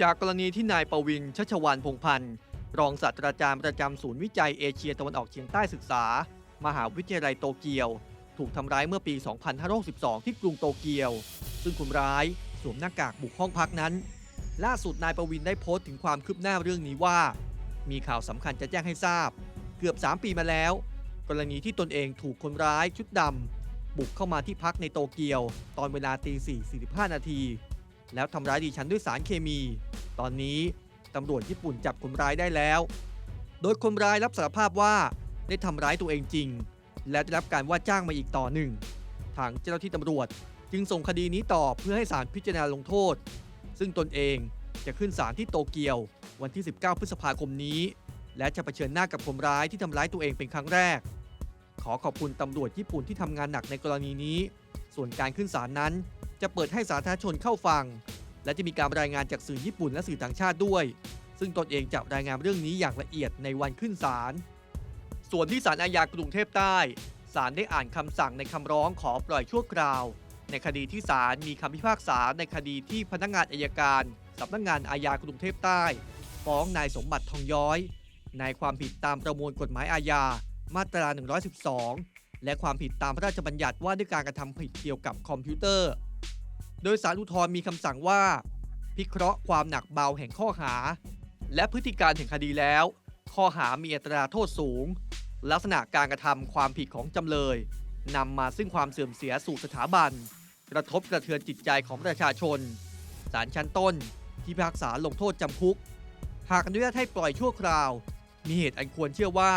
จากกรณีที่นายประวินชัชวานพงพันธ์ รองศาสตราจารย์ประจำศูนย์วิจัยเอเชียตะวันออกเฉียงใต้ศึกษา มหาวิทยาลัยโตเกียว ถูกทำร้ายเมื่อปี 2562 ที่กรุงโตเกียว ซึ่งคนร้ายสวมหน้ากากบุกห้องพักนั้น ล่าสุดนายประวินได้โพสต์ถึงความคืบหน้าเรื่องนี้ว่า มีข่าวสำคัญจะแจ้งให้ทราบ เกือบ 3 ปีมาแล้ว กรณีที่ตนเองถูกคนร้ายชุดดำบุกเข้ามาที่พักในโตเกียว ตอนเวลาตี4 45 นาที แล้วทำร้ายดิฉันด้วยสารเคมี ตอนนี้ตำรวจญี่ปุ่นจับคนร้ายได้แล้ว โดยคนร้ายรับสารภาพว่าได้ทำร้ายตัวเองจริง และได้รับการว่าจ้างมาอีกต่อหนึ่ง ทางเจ้าหน้าที่ตำรวจจึงส่งคดีนี้ต่อเพื่อให้ศาลพิจารณาลงโทษ ซึ่งตนเองจะขึ้นศาลที่โตเกียววันที่ 19 พฤษภาคมนี้ และจะเผชิญหน้ากับคนร้ายที่ทำร้ายตัวเองเป็นครั้งแรก ขอขอบคุณตำรวจญี่ปุ่นที่ทำงานหนักในกรณีนี้ ส่วนการขึ้นศาลนั้น จะเปิดให้สาธารณชนเข้าฟัง และจะมีการรายงานจากสื่อญี่ปุ่นและสื่อต่างชาติด้วย ซึ่งตนเองจะรายงานเรื่องนี้อย่างละเอียดในวันขึ้นศาล ส่วนที่ศาลอาญากรุงเทพใต้ ศาลได้อ่านคำสั่งในคำร้องขอปล่อยชั่วคราว ในคดีที่ศาลมีคำพิพากษาในคดีที่พนักงานอายการสำนักงานอาญากรุงเทพใต้ ฟ้องนายสมบัติทองย้อย ในความผิดตามประมวลกฎหมายอาญา มาตรา 112 และความผิดตามพระราชบัญญัติว่าด้วยการกระทำผิดเกี่ยวกับคอมพิวเตอร์ โดยสารอุทธรณ์มีคำสั่งว่า พิเคราะห์ความหนักเบาแห่งข้อหา และพฤติการแห่งคดีแล้ว ข้อหามีอัตราโทษสูง ลักษณะการกระทำความผิดของจำเลยนำมาซึ่งความเสื่อมเสียสู่สถาบัน กระทบกระเทือนจิตใจของประชาชนศาลชั้นต้นที่พิพากษาลงโทษจำคุก หากอนุญาตให้ปล่อยชั่วคราว มีเหตุอันควรเชื่อว่า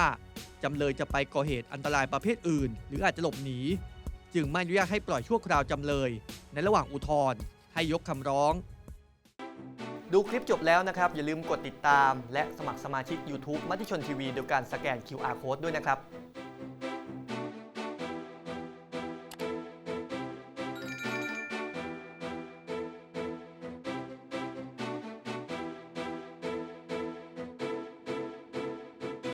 จำเลยจะไปก่อเหตุอันตรายประเภทอื่น หรืออาจจะหลบหนี จึงไม่อนุญาตให้ปล่อยชั่วคราวจำเลย ในระหว่างอุทธรณ์ให้ยกคำร้อง ดูคลิปจบแล้วนะครับ อย่าลืมกดติดตาม และสมัครสมาชิก YouTube มติชนทีวีโดยการสแกน QR Code ด้วยนะครับ